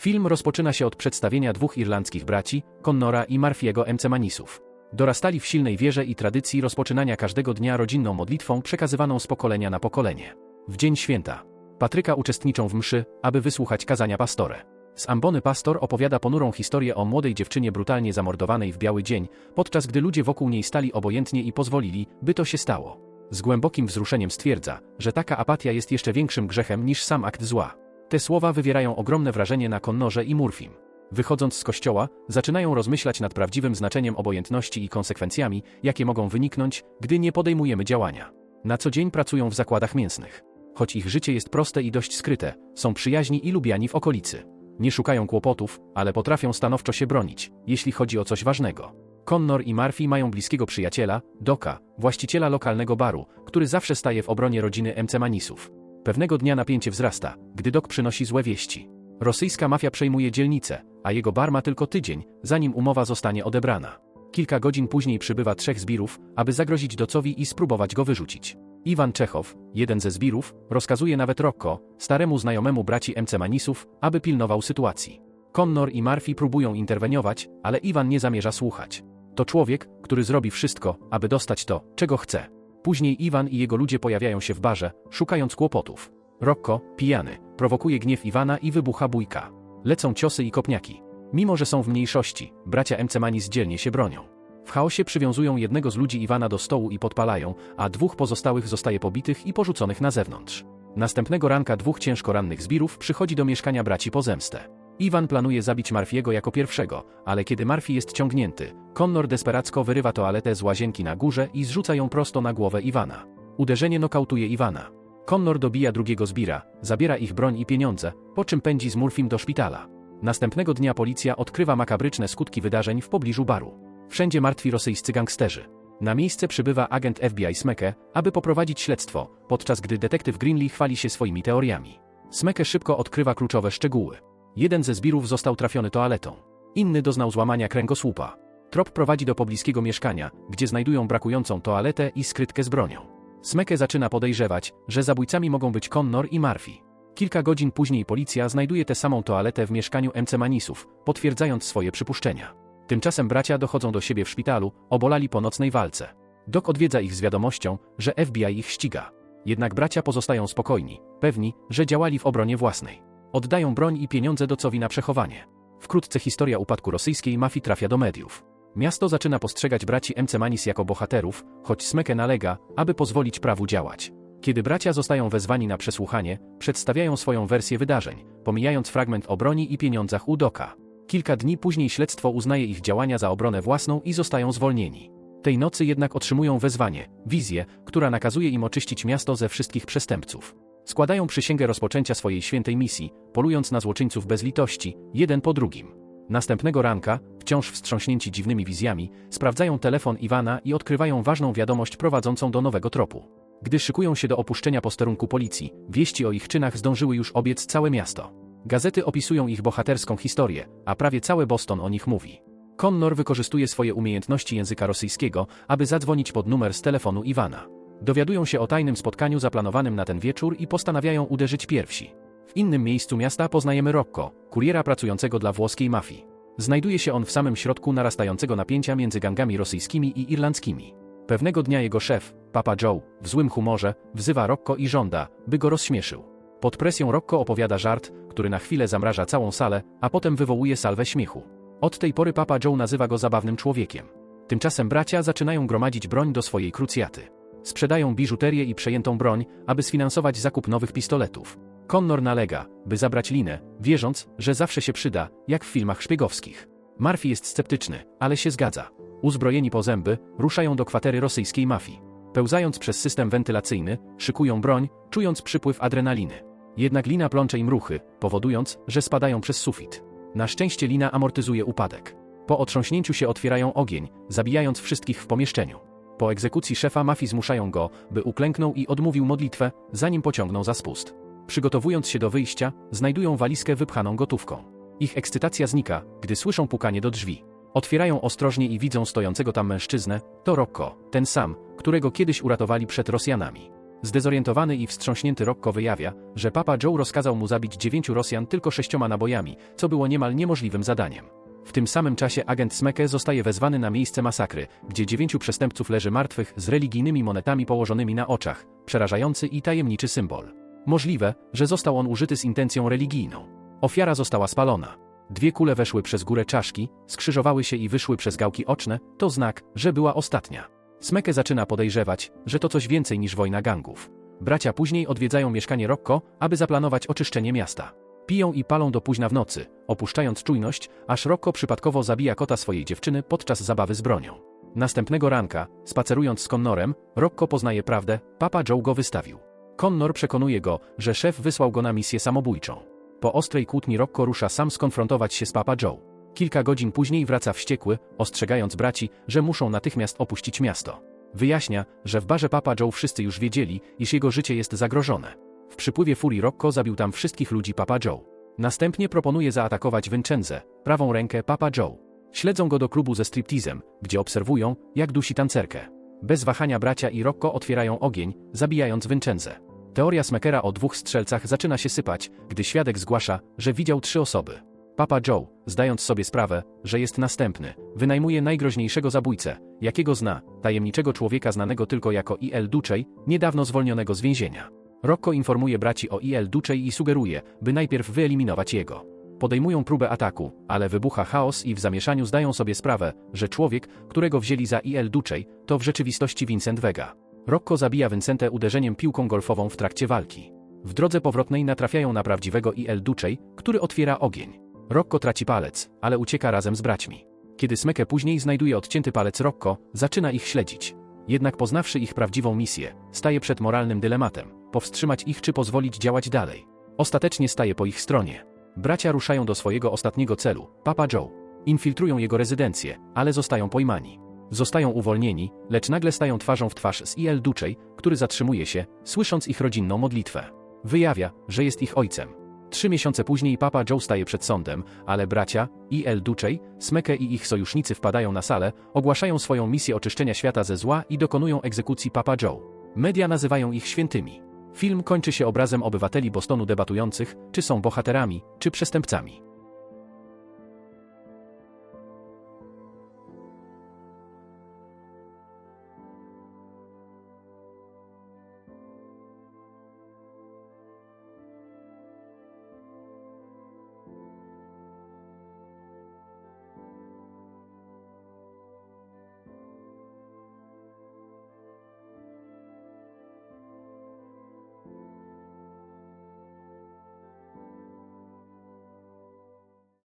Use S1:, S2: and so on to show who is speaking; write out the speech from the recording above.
S1: Film rozpoczyna się od przedstawienia dwóch irlandzkich braci, Connora i Marfiego Emcemanisów. Dorastali w silnej wierze i tradycji rozpoczynania każdego dnia rodzinną modlitwą przekazywaną z pokolenia na pokolenie. W dzień święta. Patryka uczestniczą w mszy, aby wysłuchać kazania pastore. Z ambony pastor opowiada ponurą historię o młodej dziewczynie brutalnie zamordowanej w biały dzień, podczas gdy ludzie wokół niej stali obojętnie i pozwolili, by to się stało. Z głębokim wzruszeniem stwierdza, że taka apatia jest jeszcze większym grzechem niż sam akt zła. Te słowa wywierają ogromne wrażenie na Konnorze i Murfim. Wychodząc z kościoła, zaczynają rozmyślać nad prawdziwym znaczeniem obojętności i konsekwencjami, jakie mogą wyniknąć, gdy nie podejmujemy działania. Na co dzień pracują w zakładach mięsnych. Choć ich życie jest proste i dość skryte, są przyjaźni i lubiani w okolicy. Nie szukają kłopotów, ale potrafią stanowczo się bronić, jeśli chodzi o coś ważnego. Connor i Murphy mają bliskiego przyjaciela, Doka, właściciela lokalnego baru, który zawsze staje w obronie rodziny Emcemanisów. Pewnego dnia napięcie wzrasta, gdy Dok przynosi złe wieści. Rosyjska mafia przejmuje dzielnicę, a jego bar ma tylko tydzień, zanim umowa zostanie odebrana. Kilka godzin później przybywa trzech zbirów, aby zagrozić Docowi i spróbować go wyrzucić. Iwan Czechow, jeden ze zbirów, rozkazuje nawet Rocco, staremu znajomemu braci Emcemanisów, aby pilnował sytuacji. Connor i Murphy próbują interweniować, ale Iwan nie zamierza słuchać. To człowiek, który zrobi wszystko, aby dostać to, czego chce. Później Iwan i jego ludzie pojawiają się w barze, szukając kłopotów. Rocco, pijany, prowokuje gniew Iwana i wybucha bójka. Lecą ciosy i kopniaki. Mimo, że są w mniejszości, bracia Emcemanis dzielnie się bronią. W chaosie przywiązują jednego z ludzi Iwana do stołu i podpalają, a dwóch pozostałych zostaje pobitych i porzuconych na zewnątrz. Następnego ranka dwóch ciężko rannych zbirów przychodzi do mieszkania braci po zemstę. Iwan planuje zabić Marfiego jako pierwszego, ale kiedy Marfi jest ciągnięty, Connor desperacko wyrywa toaletę z łazienki na górze i zrzuca ją prosto na głowę Iwana. Uderzenie nokautuje Iwana. Connor dobija drugiego zbira, zabiera ich broń i pieniądze, po czym pędzi z Murfim do szpitala. Następnego dnia policja odkrywa makabryczne skutki wydarzeń w pobliżu baru. Wszędzie martwi rosyjscy gangsterzy. Na miejsce przybywa agent FBI Smeke, aby poprowadzić śledztwo, podczas gdy detektyw Greenlee chwali się swoimi teoriami. Smeke szybko odkrywa kluczowe szczegóły. Jeden ze zbirów został trafiony toaletą. Inny doznał złamania kręgosłupa. Trop prowadzi do pobliskiego mieszkania, gdzie znajdują brakującą toaletę i skrytkę z bronią. Smeke zaczyna podejrzewać, że zabójcami mogą być Connor i Murphy. Kilka godzin później policja znajduje tę samą toaletę w mieszkaniu Emcemanisów, potwierdzając swoje przypuszczenia. Tymczasem bracia dochodzą do siebie w szpitalu, obolali po nocnej walce. Doc odwiedza ich z wiadomością, że FBI ich ściga. Jednak bracia pozostają spokojni, pewni, że działali w obronie własnej. Oddają broń i pieniądze Docowi na przechowanie. Wkrótce historia upadku rosyjskiej mafii trafia do mediów. Miasto zaczyna postrzegać braci Emcemanis jako bohaterów, choć Smeke nalega, aby pozwolić prawu działać. Kiedy bracia zostają wezwani na przesłuchanie, przedstawiają swoją wersję wydarzeń, pomijając fragment o broni i pieniądzach u Doka. Kilka dni później śledztwo uznaje ich działania za obronę własną i zostają zwolnieni. Tej nocy jednak otrzymują wezwanie, wizję, która nakazuje im oczyścić miasto ze wszystkich przestępców. Składają przysięgę rozpoczęcia swojej świętej misji, polując na złoczyńców bez litości, jeden po drugim. Następnego ranka, wciąż wstrząśnięci dziwnymi wizjami, sprawdzają telefon Iwana i odkrywają ważną wiadomość prowadzącą do nowego tropu. Gdy szykują się do opuszczenia posterunku policji, wieści o ich czynach zdążyły już obiec całe miasto. Gazety opisują ich bohaterską historię, a prawie całe Boston o nich mówi. Connor wykorzystuje swoje umiejętności języka rosyjskiego, aby zadzwonić pod numer z telefonu Iwana. Dowiadują się o tajnym spotkaniu zaplanowanym na ten wieczór i postanawiają uderzyć pierwsi. W innym miejscu miasta poznajemy Rocco, kuriera pracującego dla włoskiej mafii. Znajduje się on w samym środku narastającego napięcia między gangami rosyjskimi i irlandzkimi. Pewnego dnia jego szef, Papa Joe, w złym humorze, wzywa Rocco i żąda, by go rozśmieszył. Pod presją Rocco opowiada żart, który na chwilę zamraża całą salę, a potem wywołuje salwę śmiechu. Od tej pory Papa Joe nazywa go zabawnym człowiekiem. Tymczasem bracia zaczynają gromadzić broń do swojej krucjaty. Sprzedają biżuterię i przejętą broń, aby sfinansować zakup nowych pistoletów. Connor nalega, by zabrać linę, wierząc, że zawsze się przyda, jak w filmach szpiegowskich. Murphy jest sceptyczny, ale się zgadza. Uzbrojeni po zęby, ruszają do kwatery rosyjskiej mafii. Pełzając przez system wentylacyjny, szykują broń, czując przypływ adrenaliny. Jednak lina plącze im ruchy, powodując, że spadają przez sufit. Na szczęście lina amortyzuje upadek. Po otrząśnięciu się otwierają ogień, zabijając wszystkich w pomieszczeniu. Po egzekucji szefa mafii zmuszają go, by uklęknął i odmówił modlitwę, zanim pociągną za spust. Przygotowując się do wyjścia, znajdują walizkę wypchaną gotówką. Ich ekscytacja znika, gdy słyszą pukanie do drzwi. Otwierają ostrożnie i widzą stojącego tam mężczyznę, to Rocco, ten sam, którego kiedyś uratowali przed Rosjanami. Zdezorientowany i wstrząśnięty Rocco wyjawia, że Papa Joe rozkazał mu zabić dziewięciu Rosjan tylko sześcioma nabojami, co było niemal niemożliwym zadaniem. W tym samym czasie agent Smeke zostaje wezwany na miejsce masakry, gdzie dziewięciu przestępców leży martwych z religijnymi monetami położonymi na oczach. Przerażający i tajemniczy symbol. Możliwe, że został on użyty z intencją religijną. Ofiara została spalona. Dwie kule weszły przez górę czaszki, skrzyżowały się i wyszły przez gałki oczne, to znak, że była ostatnia. Smeke zaczyna podejrzewać, że to coś więcej niż wojna gangów. Bracia później odwiedzają mieszkanie Rocco, aby zaplanować oczyszczenie miasta. Piją i palą do późna w nocy, opuszczając czujność, aż Rocco przypadkowo zabija kota swojej dziewczyny podczas zabawy z bronią. Następnego ranka, spacerując z Connorem, Rocco poznaje prawdę, Papa Joe go wystawił. Connor przekonuje go, że szef wysłał go na misję samobójczą. Po ostrej kłótni Rocco rusza sam skonfrontować się z Papa Joe. Kilka godzin później wraca wściekły, ostrzegając braci, że muszą natychmiast opuścić miasto. Wyjaśnia, że w barze Papa Joe wszyscy już wiedzieli, iż jego życie jest zagrożone. W przypływie furii Rocco zabił tam wszystkich ludzi Papa Joe. Następnie proponuje zaatakować Vincenzę, prawą rękę Papa Joe. Śledzą go do klubu ze striptizem, gdzie obserwują, jak dusi tancerkę. Bez wahania bracia i Rocco otwierają ogień, zabijając Vincenzę. Teoria Smekera o dwóch strzelcach zaczyna się sypać, gdy świadek zgłasza, że widział trzy osoby. Papa Joe, zdając sobie sprawę, że jest następny, wynajmuje najgroźniejszego zabójcę, jakiego zna, tajemniczego człowieka znanego tylko jako I.L. Duczej, niedawno zwolnionego z więzienia. Rocco informuje braci o I.L. Duczej i sugeruje, by najpierw wyeliminować jego. Podejmują próbę ataku, ale wybucha chaos i w zamieszaniu zdają sobie sprawę, że człowiek, którego wzięli za I.L. Duczej, to w rzeczywistości Vincent Vega. Rocco zabija Vincentę uderzeniem piłką golfową w trakcie walki. W drodze powrotnej natrafiają na prawdziwego I.L. Duczej, który otwiera ogień. Rocco traci palec, ale ucieka razem z braćmi. Kiedy Smeke później znajduje odcięty palec Rocco, zaczyna ich śledzić. Jednak poznawszy ich prawdziwą misję, staje przed moralnym dylematem, powstrzymać ich czy pozwolić działać dalej. Ostatecznie staje po ich stronie. Bracia ruszają do swojego ostatniego celu, Papa Joe. Infiltrują jego rezydencję, ale zostają pojmani. Zostają uwolnieni, lecz nagle stają twarzą w twarz z I.L. Duczej, który zatrzymuje się, słysząc ich rodzinną modlitwę. Wyjawia, że jest ich ojcem. Trzy miesiące później Papa Joe staje przed sądem, ale bracia, I.L. Duczej, Smeke i ich sojusznicy wpadają na salę, ogłaszają swoją misję oczyszczenia świata ze zła i dokonują egzekucji Papa Joe. Media nazywają ich świętymi. Film kończy się obrazem obywateli Bostonu debatujących, czy są bohaterami, czy przestępcami.